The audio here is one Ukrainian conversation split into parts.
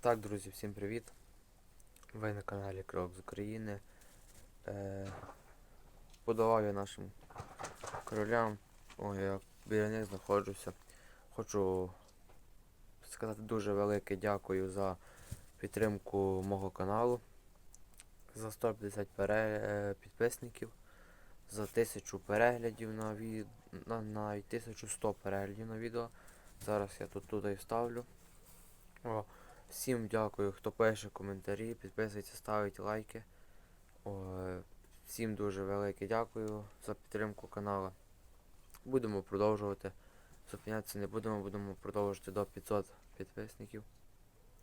Так, друзі, всім привіт! Ви на каналі Крок з України. Е, подавав я нашим королям. Ой, я біля них знаходжуся. Хочу сказати дуже велике дякую за підтримку мого каналу. За 150 пере... е, підписників, за 1000 переглядів на, від... на, на 1100 переглядів на відео. Зараз я тут туди вставлю. О, Всім дякую, хто пише коментарі, підписується, ставить лайки. О, всім дуже велике дякую за підтримку каналу. Будемо продовжувати. Зупинятися не будемо, будемо продовжувати до 500 підписників.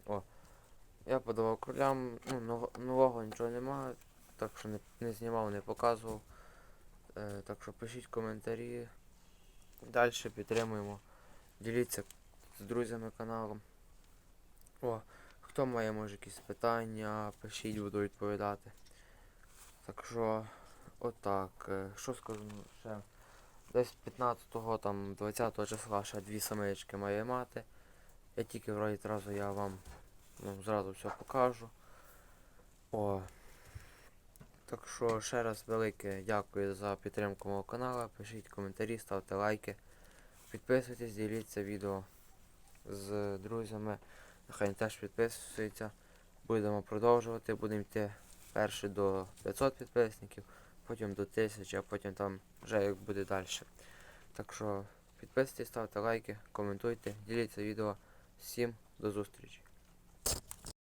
О, я подавав кролям, ну, нового, нічого немає, так що не, не знімав, не показував. Е, так що пишіть коментарі. Далі підтримуємо. Діліться з друзями каналом. Хто має може якісь питання, пишіть, буду відповідати. Так що, отак. е, Що скажу ще? Десь 15-го, там 20-го числа ще дві самички має мати. Я тільки вроді зразу я вам ну, зразу все покажу. О. Так що ще раз велике дякую за підтримку мого каналу. Пишіть коментарі, ставте лайки. Підписуйтесь, діліться відео з друзями. Нехай теж підписується. Будемо продовжувати, будемо йти перше до 500 підписників, потім до 1000, а потім там вже як буде далі. Так що підписуйтесь, ставте лайки, коментуйте, діліться відео. Всім до зустрічі.